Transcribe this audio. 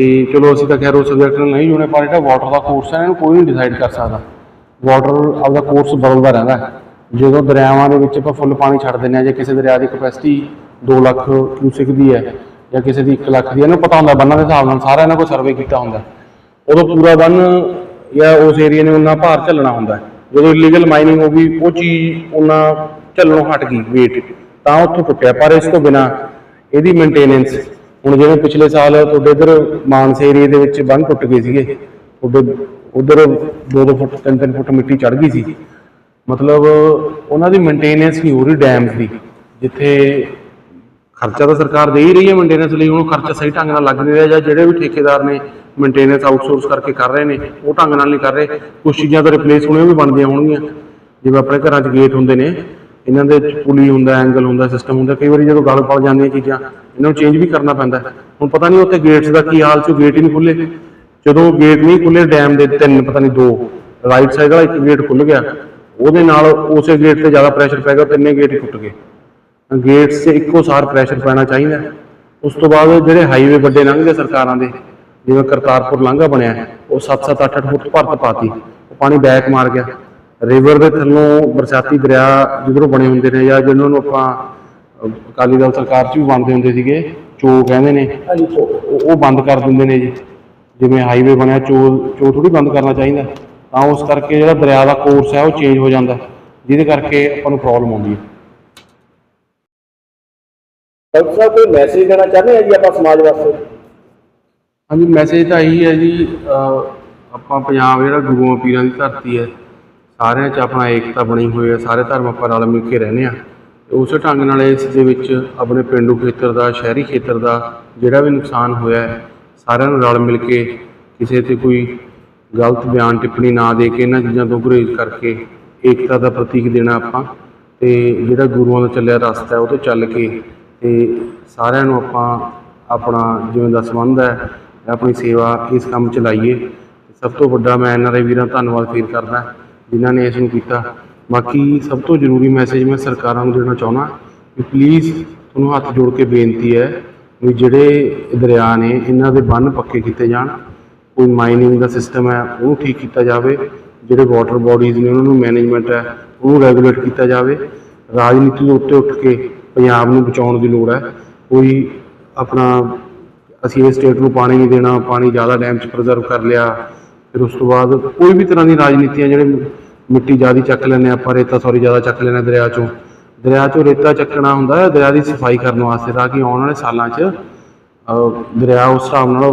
ਤੇ ਚਲੋ ਅਸੀਂ ਤਾਂ ਖੈਰ ਉਸ ਸਬਜੈਕਟ ਨੂੰ ਨਹੀਂ ਜੁੜੇ, ਪਰ ਜਿਹੜਾ ਵਾਟਰ ਦਾ ਕੋਰਸ ਹੈ, ਇਹਨੂੰ ਕੋਈ ਨਹੀਂ ਡਿਸਾਈਡ ਕਰ ਸਕਦਾ। ਵਾਟਰ ਆਪਦਾ ਕੋਰਸ ਬਦਲਦਾ ਰਹਿੰਦਾ ਹੈ। ਜਦੋਂ ਦਰਿਆਵਾਂ ਦੇ ਵਿੱਚ ਆਪਾਂ ਫੁੱਲ ਪਾਣੀ ਛੱਡ ਦਿੰਦੇ ਆ ਜੇ ਕਿਸੇ ਦਰਿਆ ਦੀ ਕਪੈਸਿਟੀ 2 ਲੱਖ ਕਿਊਸਿਕ ਦੀ ਹੈ ਜਾਂ ਕਿਸੇ ਦੀ 1 ਲੱਖ ਦੀ ਇਹਨੂੰ ਪਤਾ ਹੁੰਦਾ, ਬੰਨਾਂ ਦੇ ਹਿਸਾਬ ਨਾਲ ਸਾਰਾ ਇਹਨਾਂ ਕੋਲ ਸਰਵੇ ਕੀਤਾ ਹੁੰਦਾ ਉਦੋਂ ਪੂਰਾ ਬੰਨ ਜਾਂ ਉਸ ਏਰੀਆ ਨੇ ਉਹਨਾਂ ਭਾਰ ਝੱਲਣਾ ਹੁੰਦਾ ਜਦੋਂ ਇਲੀਗਲ ਮਾਈਨਿੰਗ ਹੋ ਗਈ, ਉਹ ਚੀਜ਼ ਉਹਨਾਂ ਝੱਲਣੋਂ ਹਟ ਗਈ, weight ਤਾਂ ਉੱਥੋਂ ਟੁੱਟਿਆ। ਪਰ ਇਸ ਤੋਂ ਬਿਨਾ ਇਹਦੀ ਮੇਨਟੇਨੈਂਸ ਹੁਣ ਜਿਵੇਂ ਪਿਛਲੇ ਸਾਲ ਤੁਹਾਡੇ ਇਧਰ ਮਾਨਸੇ ਏਰੀਏ ਦੇ ਵਿੱਚ ਬੰਨ ਟੁੱਟ ਗਏ ਸੀਗੇ, ਤੁਹਾਡੇ ਉਧਰ 2-2 ਫੁੱਟ 3-3 ਫੁੱਟ ਮਿੱਟੀ ਚੜ ਗਈ ਸੀ। ਮਤਲਬ ਉਹਨਾਂ ਦੀ ਮੇਨਟੇਨੈਂਸ ਨਹੀਂ ਹੋ ਰਹੀ ਡੈਮਸ ਦੀ, ਜਿੱਥੇ ਖਰਚਾ ਤਾਂ ਸਰਕਾਰ ਦੇ ਹੀ ਰਹੀ ਹੈ ਮੇਨਟੇਨੈਂਸ ਲਈ, ਹੁਣ ਖਰਚਾ ਸਹੀ ਢੰਗ ਨਾਲ ਲੱਗ ਨਹੀਂ ਰਿਹਾ ਜਾਂ ਜਿਹੜੇ ਵੀ ਠੇਕੇਦਾਰ ਨੇ ਮੇਨਟੇਨੈਂਸ ਆਊਟਸੋਰਸ ਕਰਕੇ ਕਰ ਰਹੇ ਨੇ, ਉਹ ਢੰਗ ਨਾਲ ਨਹੀਂ ਕਰ ਰਹੇ। ਕੁਝ ਚੀਜ਼ਾਂ ਤਾਂ ਰਿਪਲੇਸ ਹੋਣੀਆਂ ਵੀ ਬਣਦੀਆਂ ਹੋਣਗੀਆਂ, ਜਿਵੇਂ ਆਪਣੇ ਘਰਾਂ 'ਚ ਗੇਟ ਹੁੰਦੇ ਨੇ ਇਹਨਾਂ ਦੇ ਪੁਲੀ ਹੁੰਦਾ ਐਂਗਲ ਹੁੰਦਾ ਸਿਸਟਮ ਹੁੰਦਾ ਕਈ ਵਾਰੀ ਜਦੋਂ ਗਲ ਪਲ ਜਾਂਦੀਆਂ ਚੀਜ਼ਾਂ ਇਹਨਾਂ ਨੂੰ ਚੇਂਜ ਵੀ ਕਰਨਾ ਪੈਂਦਾ ਹੁਣ ਪਤਾ ਨਹੀਂ ਉੱਥੇ ਗੇਟਸ ਦਾ ਕੀ ਹਾਲ ਸੀ ਗੇਟ ਹੀ ਨਹੀਂ ਖੁੱਲੇ ਜਦੋਂ ਗੇਟ ਨਹੀਂ ਖੁੱਲੇ ਡੈਮ ਦੇ ਤਿੰਨ ਪਤਾ ਨਹੀਂ ਦੋ ਰਾਈਟ ਸਾਈਡ ਵਾਲਾ ਇੱਕ ਗੇਟ ਖੁੱਲ ਗਿਆ ਉਹਦੇ ਨਾਲ ਉਸੇ ਗੇਟ ਤੇ ਜ਼ਿਆਦਾ ਪ੍ਰੈਸ਼ਰ ਪੈ ਗਿਆ ਤਿੰਨੇ ਗੇਟ ਹੀ ਟੁੱਟ ਗਏ। ਗੇਟਸ 'ਚ ਇੱਕੋ ਸਾਰ ਪ੍ਰੈਸ਼ਰ ਪੈਣਾ ਚਾਹੀਦਾ ਉਸ ਤੋਂ ਬਾਅਦ ਜਿਹੜੇ ਹਾਈਵੇ ਵੱਡੇ ਲੰਘਦੇ ਸਰਕਾਰਾਂ ਦੇ ਜਿਵੇਂ ਕਰਤਾਰਪੁਰ ਲਾਂਘਾ ਬਣਿਆ ਹੈ, ਉਹ 7-7 8-8 ਫੁੱਟ ਭਰਤ ਪਾਤੀ ਉਹ ਪਾਣੀ ਬੈਕ ਮਾਰ ਗਿਆ। ਰਿਵਰ ਦੇ ਥੱਲੋਂ ਬਰਸਾਤੀ ਦਰਿਆ ਜਿੱਧਰੋਂ ਬਣੇ ਹੁੰਦੇ ਨੇ ਜਾਂ ਜਿਹਨਾਂ ਨੂੰ ਆਪਾਂ ਅਕਾਲੀ ਦਲ ਸਰਕਾਰ 'ਚ ਵੀ ਬਣਦੇ ਹੁੰਦੇ ਸੀਗੇ ਚੋ ਕਹਿੰਦੇ ਨੇ ਉਹ ਉਹ ਬੰਦ ਕਰ ਦਿੰਦੇ ਨੇ ਜੀ। ਜਿਵੇਂ ਹਾਈਵੇ ਬਣਿਆ ਚੋ ਚੋ ਥੋੜੀ ਬੰਦ ਕਰਨਾ ਚਾਹੀਦਾ। ਤਾਂ ਉਸ ਕਰਕੇ ਜਿਹੜਾ ਦਰਿਆ ਦਾ ਕੋਰਸ ਹੈ ਉਹ ਚੇਂਜ ਹੋ ਜਾਂਦਾ। ਜਿਹਦੇ ਕਰਕੇ ਆਪਾਂ ਨੂੰ ਪ੍ਰੋਬਲਮ ਆਉਂਦੀ ਹੈ। ਡਾਕਟਰ ਸਾਹਿਬ ਕੋਈ ਮੈਸੇਜ ਦੇਣਾ ਚਾਹੁੰਦੇ ਆ ਜੀ ਆਪਾਂ ਸਮਾਜ ਵਾਸਤੇ? ਹਾਂਜੀ ਮੈਸੇਜ ਤਾਂ ਇਹੀ ਹੈ ਜੀ ਆਪਾਂ ਪੰਜਾਬ ਜਿਹੜਾ ਗੁਰੂਆਂ ਪੀਰਾਂ ਦੀ ਧਰਤੀ ਹੈ ਸਾਰਿਆਂ 'ਚ ਆਪਣਾ ਏਕਤਾ ਬਣੀ ਹੋਈ ਹੈ, ਸਾਰੇ ਧਰਮ ਆਪਾਂ ਰਲ ਮਿਲ ਕੇ ਰਹਿੰਦੇ ਆ ਤੇ ਉਸੇ ਢੰਗ ਨਾਲ ਇਸ ਦੇ ਵਿੱਚ ਆਪਣੇ ਪਿੰਡੂ ਖੇਤਰ ਦਾ, ਸ਼ਹਿਰੀ ਖੇਤਰ ਦਾ ਜਿਹੜਾ ਵੀ ਨੁਕਸਾਨ ਹੋਇਆ ਹੈ, ਸਾਰਿਆਂ ਨੂੰ ਰਲ ਮਿਲ ਕੇ ਕਿਸੇ ਤੇ ਕੋਈ ਗਲਤ ਬਿਆਨ, ਟਿੱਪਣੀ ਨਾ ਦੇ ਕੇ ਇਹਨਾਂ ਚੀਜ਼ਾਂ ਤੋਂ ਗੁਰੇਜ਼ ਕਰਕੇ ਏਕਤਾ ਦਾ ਪ੍ਰਤੀਕ ਦੇਣਾ ਆਪਾਂ। ਤੇ ਜਿਹੜਾ ਗੁਰੂਆਂ ਦਾ ਚੱਲਿਆ ਰਸਤਾ ਹੈ, ਉਹ ਤੋਂ ਚੱਲ ਕੇ ਤੇ ਸਾਰਿਆਂ ਨੂੰ ਆਪਾਂ ਆਪਣਾ ਜਿਵੇਂ ਦਾ ਸੰਬੰਧ ਹੈ, ਆਪਣੀ ਸੇਵਾ ਇਸ ਕੰਮ ਚ ਲਾਈਏ। ਸਭ ਤੋਂ ਵੱਡਾ ਮੈਂ ਇਹਨਾਂ ਦੇ ਵੀਰਾਂ ਦਾ ਧੰਨਵਾਦ ਫੀਲ ਕਰਦਾ। ਜਿਨ੍ਹਾਂ ਨੇ ਇਸ ਨੂੰ ਕੀਤਾ। ਬਾਕੀ ਸਭ ਤੋਂ ਜ਼ਰੂਰੀ ਮੈਸੇਜ ਮੈਂ ਸਰਕਾਰਾਂ ਨੂੰ ਦੇਣਾ ਚਾਹੁੰਦਾ ਕਿ ਪਲੀਜ਼ ਤੁਹਾਨੂੰ ਹੱਥ ਜੋੜ ਕੇ ਬੇਨਤੀ ਹੈ ਵੀ ਜਿਹੜੇ ਦਰਿਆ ਨੇ, ਇਹਨਾਂ ਦੇ ਬੰਨ ਪੱਕੇ ਕੀਤੇ ਜਾਣ। ਕੋਈ ਮਾਈਨਿੰਗ ਦਾ ਸਿਸਟਮ ਹੈ ਉਹਨੂੰ ਠੀਕ ਕੀਤਾ ਜਾਵੇ। ਜਿਹੜੇ ਵਾਟਰ ਬਾਡੀਜ਼ ਨੇ, ਉਹਨਾਂ ਨੂੰ ਮੈਨੇਜਮੈਂਟ ਹੈ ਉਹਨੂੰ ਰੈਗੂਲੇਟ ਕੀਤਾ ਜਾਵੇ। ਰਾਜਨੀਤੀ ਦੇ ਉੱਤੇ ਉੱਠ ਕੇ ਪੰਜਾਬ ਨੂੰ ਬਚਾਉਣ ਦੀ ਲੋੜ ਹੈ। ਕੋਈ ਆਪਣਾ, ਅਸੀਂ ਇਹ ਸਟੇਟ ਨੂੰ ਪਾਣੀ ਨਹੀਂ ਦੇਣਾ, ਪਾਣੀ ਜ਼ਿਆਦਾ ਡੈਮ 'ਚ ਪ੍ਰੀਜ਼ਰਵ ਕਰ ਲਿਆ, ਫਿਰ ਉਸ ਤੋਂ ਬਾਅਦ ਕੋਈ ਵੀ ਤਰ੍ਹਾਂ ਦੀ ਰਾਜਨੀਤੀਆਂ ਜਿਹੜੇ ਮਿੱਟੀ ਜ਼ਿਆਦਾ ਚੱਕ ਲੈਂਦੇ ਆਪਾਂ ਰੇਤਾ ਸੌਰੀ ਜ਼ਿਆਦਾ ਚੱਕ ਲੈਂਦੇ ਦਰਿਆ 'ਚੋਂ। ਦਰਿਆ 'ਚੋਂ ਰੇਤਾ ਚੱਕਣਾ ਹੁੰਦਾ ਹੈ ਦਰਿਆ ਦੀ ਸਫ਼ਾਈ ਕਰਨ ਵਾਸਤੇ ਤਾਂ ਕਿ ਆਉਣ ਵਾਲੇ ਸਾਲਾਂ 'ਚ ਅਹ, ਦਰਿਆ ਉਸ ਹਿਸਾਬ ਨਾਲ